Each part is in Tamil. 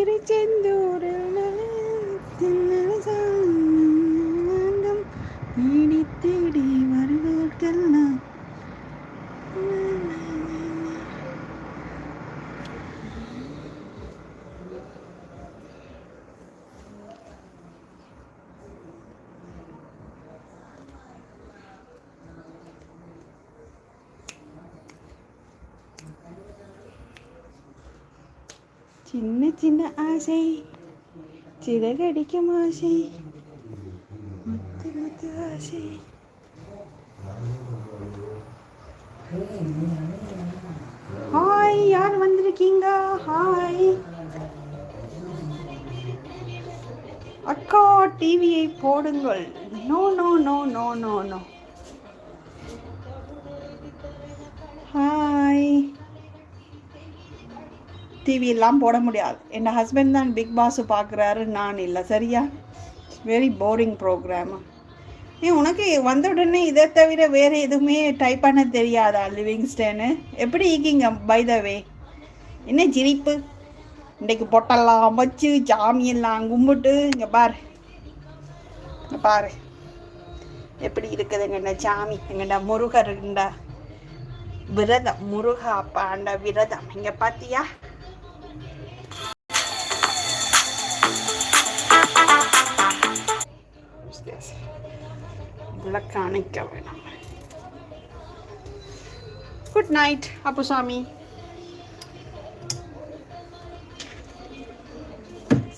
ചിരിച്ചെന്തൂ சின்ன சின்ன ஆசை. சிறகடிக்கும் ஆசை. முத்து முத்து ஆசை. ஹாய் யார் வந்திருக்கீங்க? ஹாய். அக்கா டிவியை போடுங்கள். No no no no no no. Hi. டிவியெல்லாம் போட முடியாது. என் ஹஸ்பண்ட் தான் பிக் பாஸ் பார்க்குறாரு நான் இல்லை. சரியா? வெரி போரிங் ப்ரோக்ராம் ஏன் உனக்கு வந்த உடனே இதை தவிர வேறு எதுவுமே டைப் பண்ண தெரியாதா லிவிங்ஸ்டேனு எப்படி இருக்கீங்க பை த வே என்ன சிரிப்பு? இன்றைக்கு பொட்டெல்லாம் வச்சு சாமியெல்லாம் கும்பிட்டு இங்கே பாரு. இங்கே பாரு. எப்படி இருக்குது இந்த சாமி? எங்கடா முருகர் விரதம் முருகா அப்பாண்ட விரதம். இங்கே பார்த்தியா விளக்கு அணைக்க வேணாம். குட் நைட் அப்பு சாமி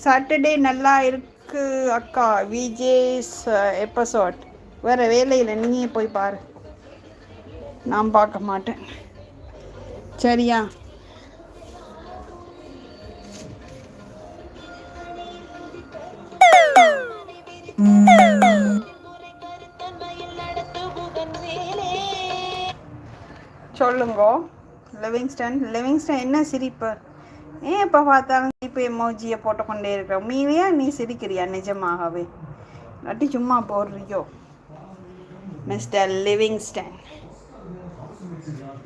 சாட்டர்டே நல்லா இருக்கு அக்கா. விஜேஸ் எபிசோட் வேறு வேலையில் நீயே போய் பாரு. நான் பார்க்க மாட்டேன். சரியா? Mm. சொல்லுங்க. லிவிங்ஸ்டன் லிவிங்ஸ்டன் என்ன சிரிப்பு? ஏன் எப்போ பார்த்தாலும் சிரிப்பு எமோஜியை போட்டுக்கொண்டே இருக்கிற? மீறியா நீ சிரிக்கிறியா நிஜமாகவே? நட்டி சும்மா போடுறியோ? Mister Livingston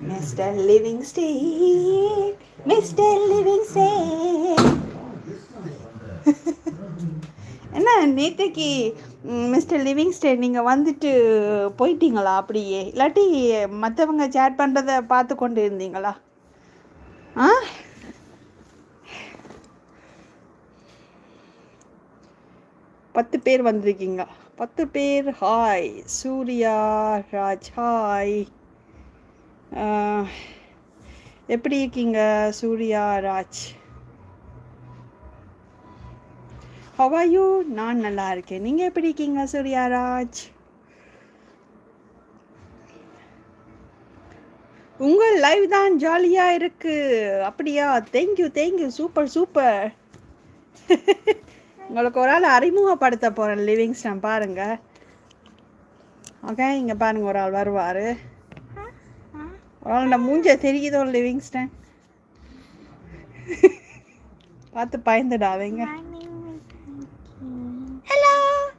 mister Livingston mister Livingston என்ன நேற்றுக்கு மிஸ்டர் லிவிங்ஸ்டேன் நீங்கள் வந்துட்டு போயிட்டீங்களா அப்படியே? இல்லாட்டி மற்றவங்க சேட் பண்ணுறத பார்த்து கொண்டு இருந்தீங்களா? ஆ? பத்து பேர் வந்திருக்கீங்க. பத்து பேர் ஹாய் சூர்யா ராஜ் ஹாய் எப்படி இருக்கீங்க சூர்யா ராஜ்? ஹவாயூ நான் நல்லா இருக்கேன். நீங்கள் எப்படி இருக்கீங்க சூர்யாராஜ்? உங்கள் லைவ் தான் ஜாலியாக இருக்கு. அப்படியா? தேங்க்யூ தேங்க்யூ சூப்பர் சூப்பர் உங்களுக்கு ஒரு ஆள் அறிமுகப்படுத்த போகிறேன் லிவிங்ஸ்டன் பாருங்க. ஓகே இங்கே பாருங்க ஒரு ஆள் வருவார். ஒரு ஆள் இந்த மூஞ்ச தெரியுதோ லிவிங்ஸ்டன் பார்த்து பயந்துடாதீங்க. Hello,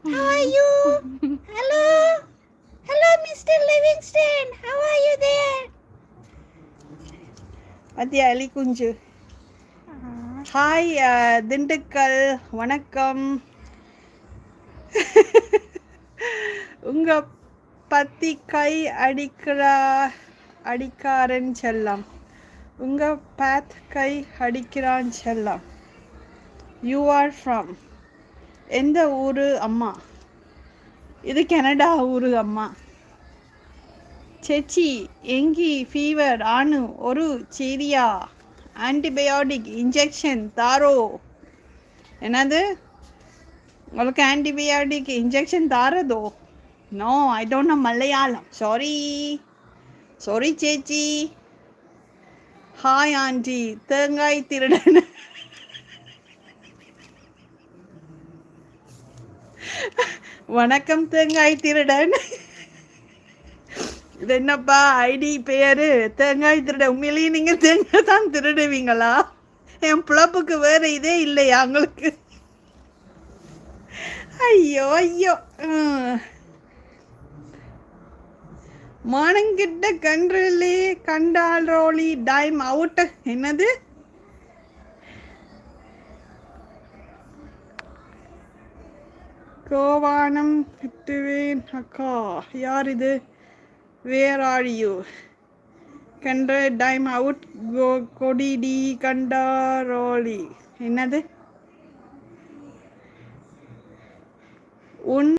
how are you? Hello, hello, Mr. Livingston. How are you there? பத்தியா எலி குஞ்சு ஹாய் uh, திண்டுக்கல் வணக்கம் உங்க பத்தி கை அடிக்கிறா அடிக்காரன் செல்லம் உங்க பேத் கை அடிக்கிறான் செல்லம் யூ ஆர் ஃப்ரம் எந்த ஊர் அம்மா? இது கனடா ஊர் அம்மா. செச்சி எங்கி ஃபீவர் ஆணு ஒரு சீரியா ஆன்டிபயோட்டிக் இன்ஜெக்ஷன் தாரோ. என்னது? உங்களுக்கு antibiotic injection தாரதோ? No I don't know Malayalam. Sorry sorry சேச்சி. Hi aunty தேங்காய் திருடன் வணக்கம் தேங்காய் திருடன். இது என்னப்பா ஐடி பேரு? தேங்காய் திருடன். உண்மையிலேயே நீங்க தேங்காய் தான் திருடுவீங்களா? என் பிழப்புக்கு வேற இதே இல்லையா உங்களுக்கு? ஐயோ ஐயோ. மானங்கிட்ட கன்றிலே கண்டால் ரோலி டைம் அவுட் என்னது? கோவானம் கட்டுவேன் அக்கா. யார் இது வேர் ஆர் யூ கண்ட டைம் அவுட் கோ கொடிடி கண்டாரோலி என்னது? உன்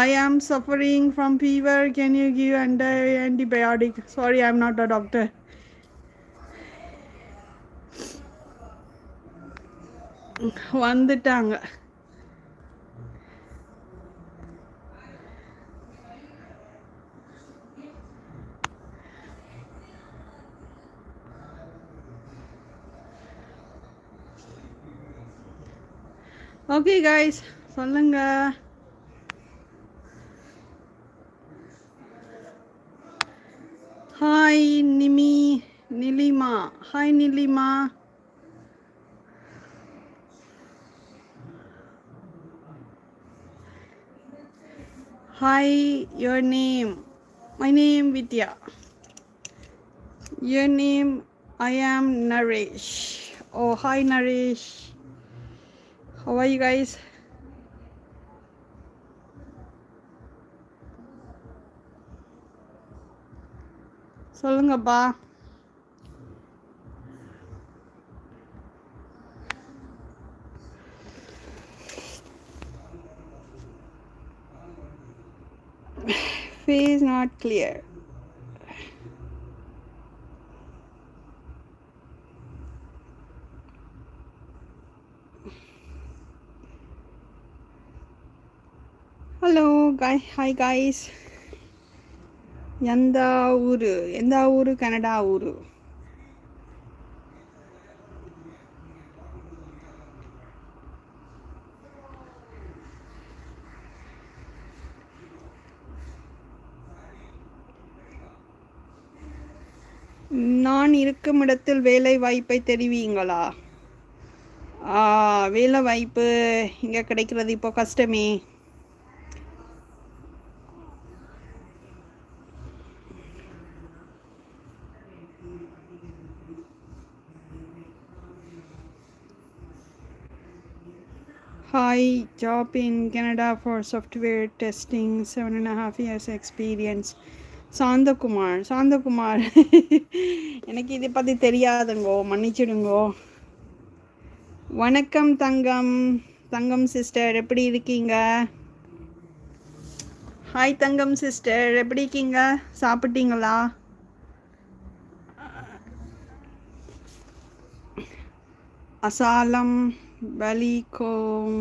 I am suffering from fever. Can you give anti antibiotic? Sorry, I'm not a doctor. வந்துட்டாங்க ஓகே காய்ஸ் சொல்லுங்க hi Nimi Nilima hi Nilima Hi, your name. My name Vidya. Your name, I am Naresh. Oh, hi Naresh. How are you guys? சொல்லுங்கப்பா face not clear hello guys hi guys எந்த ஊரு? எந்த ஊரு? கனடா ஊர். நான் இருக்கும் இடத்தில் வேலை வாய்ப்பை தெரிவிங்களா வேலை வாய்ப்பு இங்கே கிடைக்கிறது இப்போ கஷ்டமே. Hi, job in Canada for software testing, seven and a half years experience. Santhakumar Santhakumar. எனக்கு இதை பற்றி தெரியாதுங்கோ மன்னிச்சிடுங்கோ. வணக்கம் தங்கம். தங்கம் சிஸ்டர் எப்படி இருக்கீங்க? ஹாய் தங்கம் சிஸ்டர் எப்படி இருக்கீங்க? சாப்பிட்டீங்களா? அசாலம். வலிக்கும்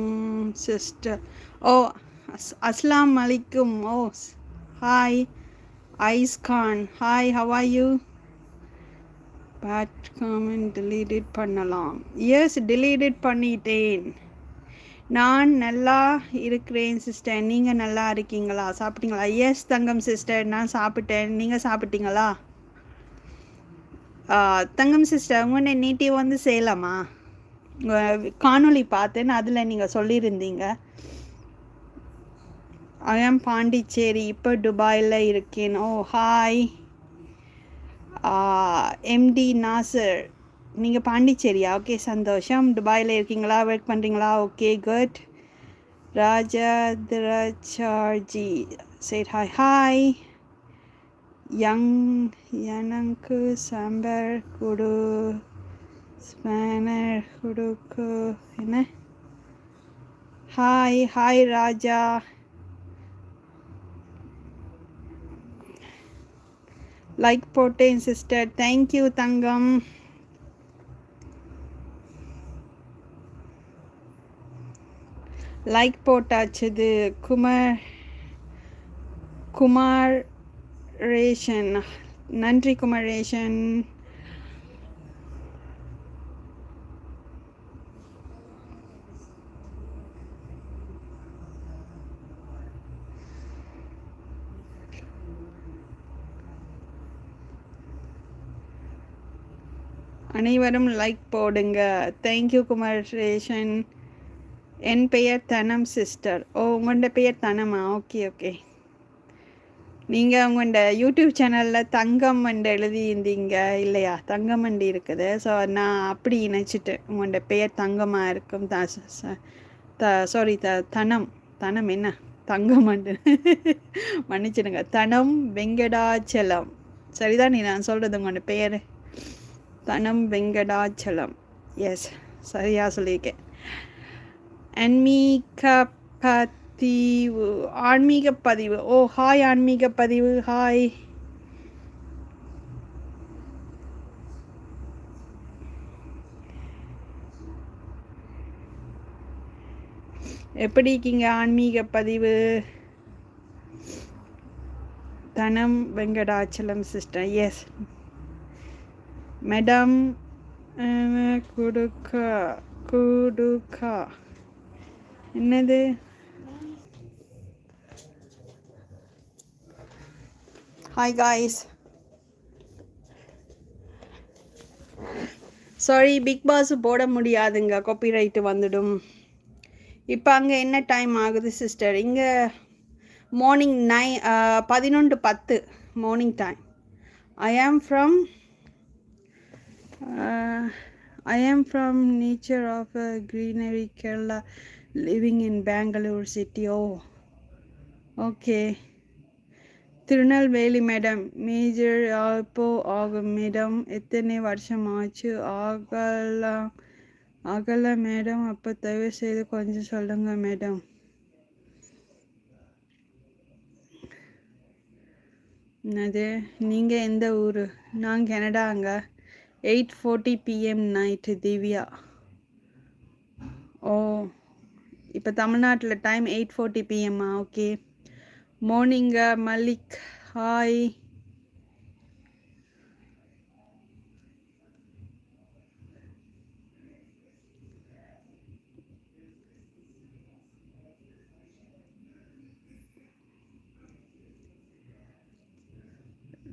சிஸ்டர். ஓ அஸ் அஸ்லாம் அலைக்கும். ஓ hi ice Khan. Hi how are you bad comment delete பண்ணலாம். எஸ் டிலீட் பண்ணிட்டேன். நான் நல்லா இருக்கிறேன் சிஸ்டர் நீங்கள் நல்லா இருக்கீங்களா? சாப்பிட்டீங்களா? எஸ் தங்கம் சிஸ்டர் நான் சாப்பிட்டேன். நீங்கள் சாப்பிட்டீங்களா? தங்கம் சிஸ்டர் உங்கள் நேட்டிவ் வந்து சேலமா காணொளி பார்த்தேன் அதில் நீங்கள் சொல்லியிருந்தீங்க. ஐஎம் பாண்டிச்சேரி இப்போ துபாயில் இருக்கேன். ஓ ஹாய் எம்டி நாசர் நீங்கள் பாண்டிச்சேரியா? ஓகே சந்தோஷம். துபாயில் இருக்கீங்களா? ஒர்க் பண்ணுறீங்களா ஓகே குட் ராஜாதிரச்சார்ஜி சரி ஹாய் ஹாய் யங் எனக்கு சம்பர் கொடு ஸ்பேனர் குடுக்கு என்ன? ஹாய் ஹாய் ராஜா லைக் போட்டேன் சிஸ்டர் தேங்க்யூ தங்கம். லைக் போட்டாச்சுது குமார் குமார் ரேஷன் நன்றி குமரேஷன். அனைவரும் லைக் போடுங்க. தேங்க்யூ குமரேஷன் என் பெயர் தனம் சிஸ்டர் ஓ உங்களோட பெயர் தனமா? ஓகே ஓகே நீங்கள் உங்களோட யூடியூப் சேனலில் தங்கம் என்று எழுதியிருந்தீங்க இல்லையா? தங்கம் வண்டி இருக்குது. ஸோ நான் அப்படி இணைச்சிட்டேன் உங்களோட பெயர் தங்கமாக இருக்கும். த த சாரி த தனம். தனம் என்ன? தங்கம் அண்டு மன்னிச்சிடுங்க. தனம் வெங்கடாச்சலம். சரிதான்? நீ நான் சொல்கிறது உங்களோட பெயர்? தனம் வெங்கடாச்சலம். எஸ் சரியாக சொல்லியிருக்கேன். அன்மீக பதிவு ஆன்மீக பதிவு ஓ ஹாய் ஆன்மீக பதிவு ஹாய் எப்படி இருக்கீங்க ஆன்மீக பதிவு தனம் வெங்கடாச்சலம் சிஸ்டர் எஸ் மேடம் குடுக்கா குடுக்கா என்னது hi guys sorry big boss போட முடியாதுங்க. காப்பிரைட்டு வந்துடும். இப்போ அங்கே என்ன டைம் ஆகுது சிஸ்டர் இங்கே மார்னிங் நைன் பதினொன்று பத்து morning time I am from I am from nature of greenery Kerala living in Bangalore சிட்டியோ okay Tirunelveli madam major இப்போ ஆகும் மேடம் எத்தனை வருஷம் ஆச்சு ஆகலாம் ஆகல மேடம் அப்போ தயவு செய்து கொஞ்சம் சொல்லுங்க மேடம் அது நீங்கள் எந்த ஊர்? நான் கனடாங்க. Eight forty PM night Divya. ஓ இப்போ தமிழ்நாட்டில் டைம் எயிட் ஃபோர்ட்டி பிஎம்மா ஓகே மார்னிங்க மல்லிக். ஹாய்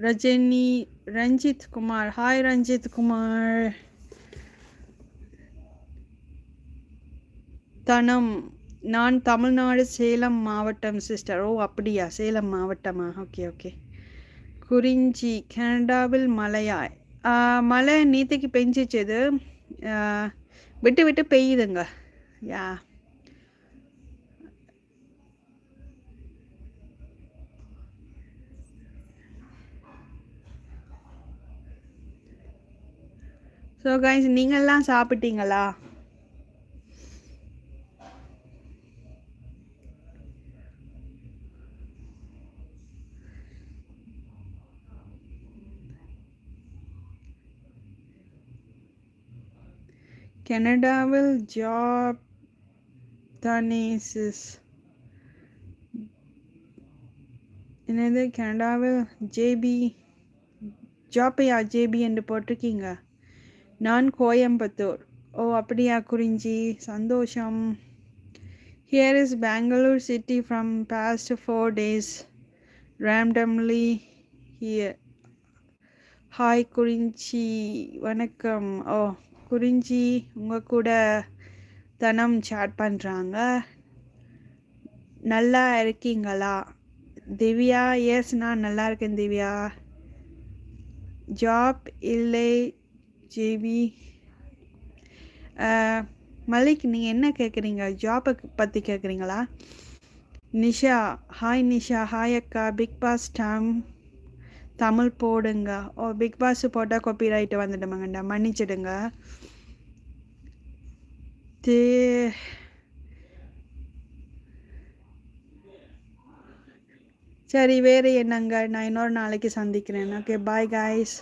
ரஜினி ரஞ்சித் குமார். ஹாய் ரஞ்சித் குமார். தனம் நான் தமிழ்நாடு சேலம் மாவட்டம் சிஸ்டர் ஓ அப்படியா? சேலம் மாவட்டமா? ஓகே ஓகே குறிஞ்சி கனடாவில் மழையா? மழை நீத்தைக்கு பெஞ்சிச்சது விட்டு விட்டு பெய்யுதுங்க. யா ஸோ கைஸ் நீங்கள்லாம் சாப்பிட்டீங்களா? கனடாவில் ஜாப் தனேசிஸ் என்னது? கனடாவில் ஜேபி ஜாப்பையா ஜேபி என்று போட்டிருக்கீங்க? நான் கோயம்புத்தூர். ஓ அப்படியா குறிஞ்சி. சந்தோஷம். Here is Bangalore city from past four days randomly here hi Kurinji. வணக்கம். ஓ குறிஞ்சி உங்கள் கூட தனம் சாட் பண்ணுறாங்க நல்லா இருக்கீங்களா? திவ்யா எஸ் நான் நல்லா இருக்கேன் திவ்யா. ஜாப் இல்லை ஜேவி மலிக் நீங்கள் என்ன கேட்குறீங்க ஜாப்பை பற்றி கேட்குறீங்களா நிஷா ஹாய் நிஷா ஹாய் அக்கா பிக் பாஸ் டம் தமிழ் போடுங்க. ஓ பிக் பாஸ் போட்டால் காப்பி ரைட்டு வந்துடுமாங்கண்டா மன்னிச்சிடுங்க. தே சரி வேறு என்னங்க? நான் இன்னொரு நாளைக்கு சந்திக்கிறேன். Okay bye guys